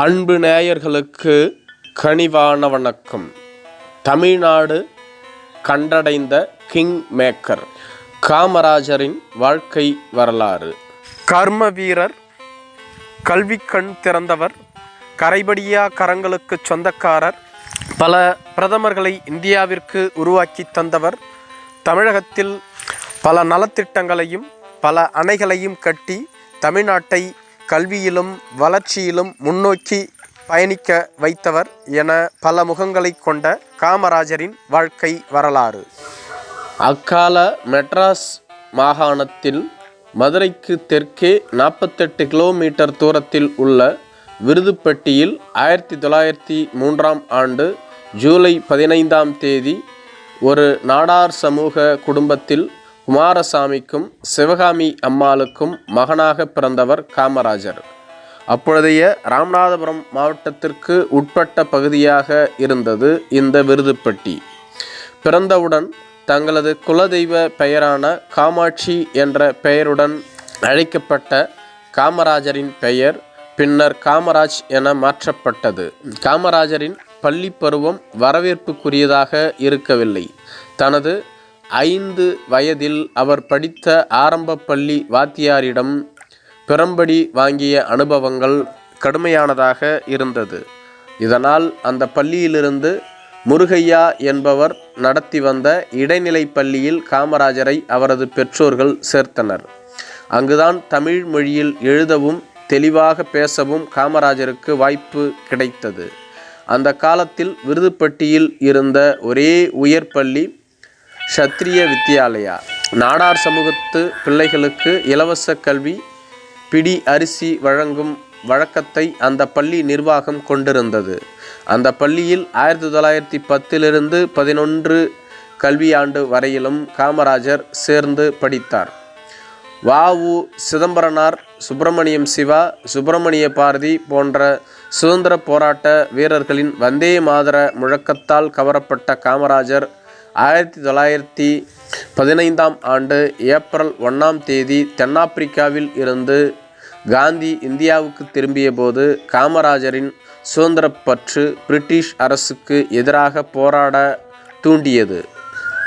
அன்பு நேயர்களுக்கு கனிவான வணக்கம். தமிழ்நாடு கண்டடைந்த கிங் மேக்கர் காமராஜரின் வாழ்க்கை வரலாறு. கர்ம வீரர் கல்வி கண் திறந்தவர் கரைபடியா கரங்களுக்கு சொந்தக்காரர் பல பிரதமர்களை இந்தியாவிற்கு உருவாக்கி தந்தவர் தமிழகத்தில் பல நலத்திட்டங்களையும் பல அணைகளையும் கட்டி தமிழ்நாட்டை கல்வியிலும் வளர்ச்சியிலும் முன்னோக்கி பயணிக்க வைத்தவர் என பல முகங்களை கொண்ட காமராஜரின் வாழ்க்கை வரலாறு. அக்கால மெட்ராஸ் மாகாணத்தில் மதுரைக்கு தெற்கே நாற்பத்தெட்டு கிலோமீட்டர் தூரத்தில் உள்ள விருதுப்பட்டியில் ஆயிரத்தி தொள்ளாயிரத்தி மூன்றாம் ஆண்டு ஜூலை பதினைந்தாம் தேதி ஒரு நாடார் சமூக குடும்பத்தில் குமாரசாமிக்கும் சிவகாமி அம்மாளுக்கும் மகனாக பிறந்தவர் காமராஜர். அப்பொழுதைய ராமநாதபுரம் மாவட்டத்திற்கு உட்பட்ட பகுதியாக இருந்தது இந்த விருதுப்பட்டி. பிறந்தவுடன் தங்களது குலதெய்வ பெயரான காமாட்சி என்ற பெயருடன் அழைக்கப்பட்ட காமராஜரின் பெயர் பின்னர் காமராஜ் என மாற்றப்பட்டது. காமராஜரின் பள்ளி பருவம் வரவேற்புக்குரியதாக இருக்கவில்லை. தனது ஐந்து வயதில் அவர் படித்த ஆரம்ப பள்ளி வாத்தியாரிடம் பிறம்படி வாங்கிய அனுபவங்கள் கடுமையானதாக இருந்தது. இதனால் அந்த பள்ளியிலிருந்து முருகையா என்பவர் நடத்தி வந்த இடைநிலை பள்ளியில் காமராஜரை அவரது பெற்றோர்கள் சேர்த்தனர். அங்குதான் தமிழ் மொழியில் எழுதவும் தெளிவாக பேசவும் காமராஜருக்கு வாய்ப்பு கிடைத்தது. அந்த காலத்தில் விருதுப்பட்டியில் இருந்த ஒரே உயர் பள்ளி சத்திரிய வித்யாலயா. நாடார் சமூகத்து பிள்ளைகளுக்கு இலவச கல்வி பிடி அரிசி வழங்கும் வழக்கத்தை அந்த பள்ளி நிர்வாகம் கொண்டிருந்தது. அந்த பள்ளியில் ஆயிரத்தி தொள்ளாயிரத்தி பத்திலிருந்து பதினொன்று கல்வியாண்டு வரையிலும் காமராஜர் சேர்ந்து படித்தார். வாவு சிதம்பரனார் சுப்பிரமணியம் சிவா சுப்பிரமணிய பாரதி போன்ற சுதந்திர போராட்ட வீரர்களின் வந்தே மாதர முழக்கத்தால் கவரப்பட்ட காமராஜர் ஆயிரத்தி தொள்ளாயிரத்தி பதினைந்தாம் ஆண்டு ஏப்ரல் ஒன்றாம் தேதி தென்னாப்பிரிக்காவில் இருந்து காந்தி இந்தியாவுக்கு திரும்பிய போது காமராஜரின் சுதந்திரப்பற்று பிரிட்டிஷ் அரசுக்கு எதிராக போராட தூண்டியது.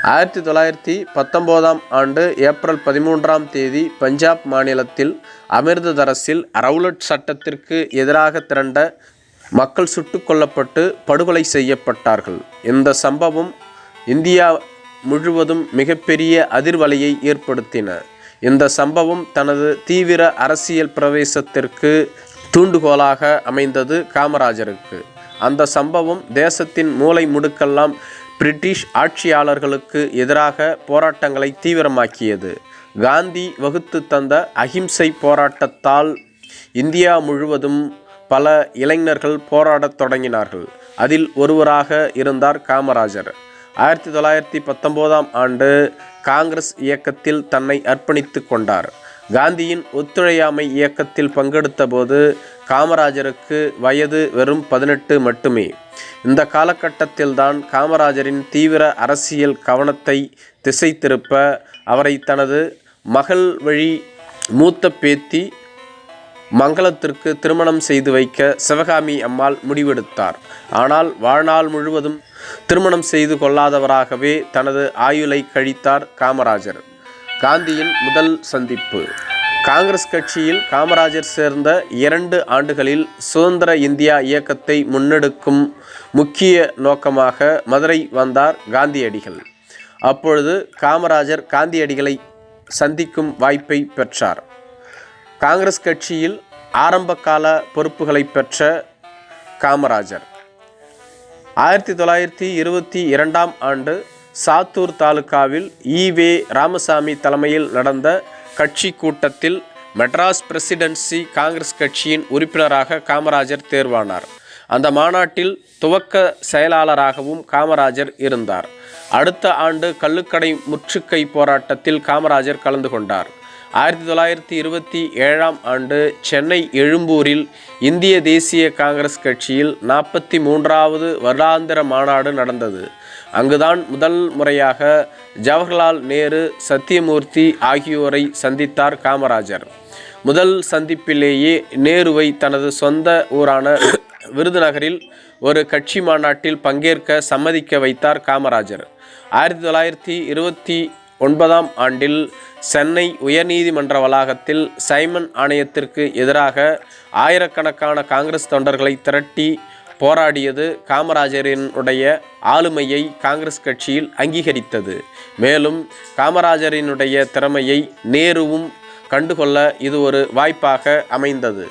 ஆயிரத்தி தொள்ளாயிரத்தி பத்தொம்போதாம் ஆண்டு ஏப்ரல் பதிமூன்றாம் தேதி பஞ்சாப் மாநிலத்தில் அமிர்ததரசில் ரவுலட் சட்டத்திற்கு எதிராக திரண்ட மக்கள் சுட்டுக் கொல்லப்பட்டு படுகொலை செய்யப்பட்டார்கள். இந்த சம்பவம் இந்தியா முழுவதும் மிகப்பெரிய அதிர்வலையை ஏற்படுத்தின. இந்த சம்பவம் தனது தீவிர அரசியல் பிரவேசத்திற்கு தூண்டுகோலாக அமைந்தது காமராஜருக்கு. அந்த சம்பவம் தேசத்தின் மூளை முடுக்கெல்லாம் பிரிட்டிஷ் ஆட்சியாளர்களுக்கு எதிராக போராட்டங்களை தீவிரமாக்கியது. காந்தி வகுத்து தந்த அகிம்சை போராட்டத்தால் இந்தியா முழுவதும் பல இளைஞர்கள் போராடத் தொடங்கினார்கள். அதில் ஒருவராக இருந்தார் காமராஜர். ஆயிரத்தி தொள்ளாயிரத்தி பத்தொம்போதாம் ஆண்டு காங்கிரஸ் இயக்கத்தில் தன்னை அர்ப்பணித்து கொண்டார். காந்தியின் ஒத்துழையாமை இயக்கத்தில் பங்கெடுத்தபோது காமராஜருக்கு வயது வெறும் பதினெட்டு மட்டுமே. இந்த காலகட்டத்தில்தான் காமராஜரின் தீவிர அரசியல் கவனத்தை திசை திருப்ப அவரை தனது மகள் வழி மூத்த பேத்தி மங்களத்திற்கு திருமணம் செய்து வைக்க சிவகாமி அம்மாள் முடிவெடுத்தார். ஆனால் வாழ்நாள் முழுவதும் திருமணம் செய்து கொள்ளாதவராகவே தனது ஆயுளை கழித்தார் காமராஜர். காந்தியின் முதல் சந்திப்பு. காங்கிரஸ் கட்சியில் காமராஜர் சேர்ந்த இரண்டு ஆண்டுகளில் சுதந்திர இந்தியா இயக்கத்தை முன்னெடுக்கும் முக்கிய நோக்கமாக மதுரை வந்தார் காந்தியடிகள். அப்பொழுது காமராஜர் காந்தியடிகளை சந்திக்கும் வாய்ப்பை பெற்றார். காங்கிரஸ் கட்சியில் ஆரம்பகால பொறுப்புகளை பெற்ற காமராஜர். ஆயிரத்தி தொள்ளாயிரத்தி இருபத்தி இரண்டாம் ஆண்டு சாத்தூர் தாலுகாவில் ஈவே ராமசாமி தலைமையில் நடந்த கட்சி கூட்டத்தில் மெட்ராஸ் பிரசிடென்சி காங்கிரஸ் கட்சியின் உறுப்பினராக காமராஜர் தேர்வானார். அந்த மாநாட்டில் துவக்க செயலாளராகவும் காமராஜர் இருந்தார். அடுத்த ஆண்டு கள்ளுக்கடை முற்றுகை போராட்டத்தில் காமராஜர் கலந்து கொண்டார். ஆயிரத்தி தொள்ளாயிரத்தி இருபத்தி ஏழாம் ஆண்டு சென்னை எழும்பூரில் இந்திய தேசிய காங்கிரஸ் கட்சியில் நாற்பத்தி மூன்றாவது வருடாந்திர மாநாடு நடந்தது. அங்குதான் முதல் முறையாக ஜவஹர்லால் நேரு சத்தியமூர்த்தி ஆகியோரை சந்தித்தார் காமராஜர். முதல் சந்திப்பிலேயே நேருவை தனது சொந்த ஊரான விருதுநகரில் ஒரு கட்சி மாநாட்டில் பங்கேற்க சம்மதிக்க வைத்தார் காமராஜர். ஆயிரத்தி தொள்ளாயிரத்தி இருபத்தி ஒன்பதாம் ஆண்டில் சென்னை உயர்நீதிமன்ற வளாகத்தில் சைமன் ஆணையத்திற்கு எதிராக ஆயிரக்கணக்கான காங்கிரஸ் தொண்டர்களை திரட்டி போராடியது காமராஜரினுடைய ஆளுமையை காங்கிரஸ் கட்சியில் அங்கீகரித்தது. மேலும் காமராஜரினுடைய திறமையை நேருவும் கண்டுகொள்ள இது ஒரு வாய்ப்பாக அமைந்தது.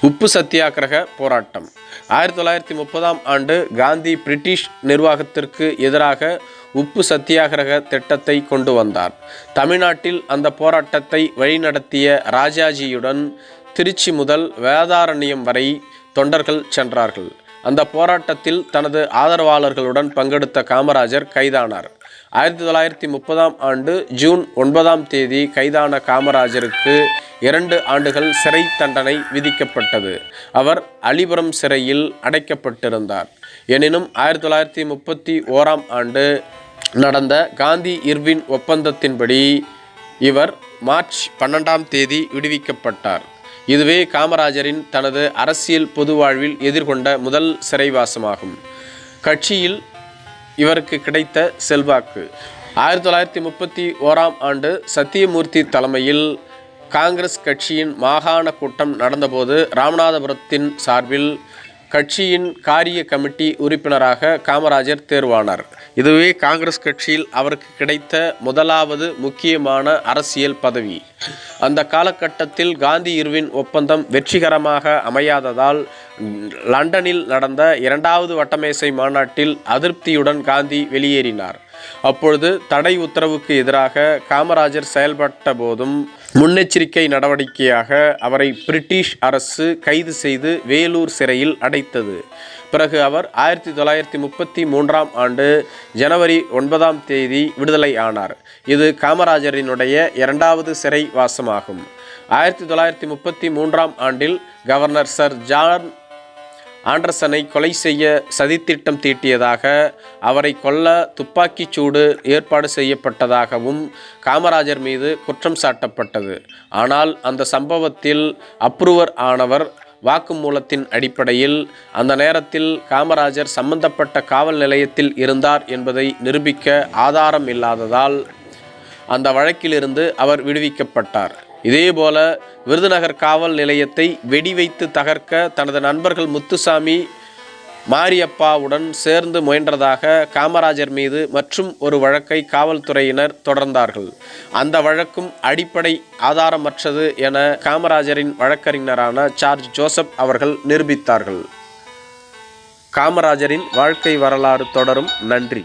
உப்பு சத்தியாகிரக போராட்டம். ஆயிரத்தி தொள்ளாயிரத்தி முப்பதாம் ஆண்டு காந்தி பிரிட்டிஷ் நிர்வாகத்திற்கு எதிராக உப்பு சத்தியாகிரக திட்டத்தை கொண்டு வந்தார். தமிழ்நாட்டில் அந்த போராட்டத்தை வழிநடத்திய ராஜாஜியுடன் திருச்சி முதல் வேதாரண்யம் வரை தொண்டர்கள் சென்றார்கள். அந்த போராட்டத்தில் தனது ஆதரவாளர்களுடன் பங்கெடுத்த காமராஜர் கைதானார். ஆயிரத்தி தொள்ளாயிரத்தி முப்பதாம் ஆண்டு ஜூன் ஒன்பதாம் தேதி கைதான காமராஜருக்கு இரண்டு ஆண்டுகள் சிறை தண்டனை விதிக்கப்பட்டது. அவர் அலிபுரம் சிறையில் அடைக்கப்பட்டிருந்தார். எனினும் ஆயிரத்தி தொள்ளாயிரத்தி முப்பத்தி ஓராம் ஆண்டு நடந்த காந்தி இர்வின் ஒப்பந்தத்தின்படி இவர் மார்ச் பன்னெண்டாம் தேதி விடுவிக்கப்பட்டார். இதுவே காமராஜரின் தனது அரசியல் பொது வாழ்வில் எதிர்கொண்ட முதல் சிறைவாசமாகும். கட்சியில் இவருக்கு கிடைத்த செல்வாக்கு. ஆயிரத்தி தொள்ளாயிரத்தி முப்பத்தி ஓராம் ஆண்டு சத்தியமூர்த்தி தலைமையில் காங்கிரஸ் கட்சியின் மாகாண கூட்டம் நடந்தபோது ராமநாதபுரத்தின் சார்பில் கட்சியின் காரிய கமிட்டி உறுப்பினராக காமராஜர் தேர்வானார். இதுவே காங்கிரஸ் கட்சியில் அவருக்கு கிடைத்த முதலாவது முக்கியமான அரசியல் பதவி. அந்த காலகட்டத்தில் காந்தி இர்வின் ஒப்பந்தம் வெற்றிகரமாக அமையாததால் லண்டனில் நடந்த இரண்டாவது வட்டமேசை மாநாட்டில் அதிருப்தியுடன் காந்தி வெளியேறினார். அப்பொழுது தடை உத்தரவுக்கு எதிராக காமராஜர் செயல்பட்ட போதும் முன்னெச்சரிக்கை நடவடிக்கையாக அவரை பிரிட்டிஷ் அரசு கைது செய்து வேலூர் சிறையில் அடைத்தது. பிறகு அவர் ஆயிரத்தி தொள்ளாயிரத்தி முப்பத்தி மூன்றாம் ஆண்டு ஜனவரி ஒன்பதாம் தேதி விடுதலை ஆனார். இது காமராஜரினுடைய இரண்டாவது சிறை வாசமாகும். ஆயிரத்தி தொள்ளாயிரத்தி முப்பத்தி மூன்றாம் ஆண்டில் கவர்னர் சர் ஜான் ஆண்டர்சனை கொலை செய்ய சதித்திட்டம் தீட்டியதாக அவரை கொல்ல துப்பாக்கிச் சூடு ஏற்பாடு செய்யப்பட்டதாகவும் காமராஜர் மீது குற்றம் சாட்டப்பட்டது. ஆனால் அந்த சம்பவத்தில் அப்ரூவர் ஆனவர் வாக்குமூலத்தின் அடிப்படையில் அந்த நேரத்தில் காமராஜர் சம்பந்தப்பட்ட காவல் நிலையத்தில் இருந்தார் என்பதை நிரூபிக்க ஆதாரம் இல்லாததால் அந்த வழக்கிலிருந்து அவர் விடுவிக்கப்பட்டார். இதேபோல விருதுநகர் காவல் நிலையத்தை வெடி வைத்து தகர்க்க தனது நண்பர்கள் முத்துசாமி மாரியப்பாவுடன் சேர்ந்து முயன்றதாக காமராஜர் மீது மற்றும் ஒரு வழக்கை காவல்துறையினர் தொடர்ந்தார்கள். அந்த வழக்கும் அடிப்படை ஆதாரமற்றது என காமராஜரின் வழக்கறிஞரான சார்ஜ் ஜோசப் அவர்கள் நிரூபித்தார்கள். காமராஜரின் வாழ்க்கை வரலாறு தொடரும். நன்றி.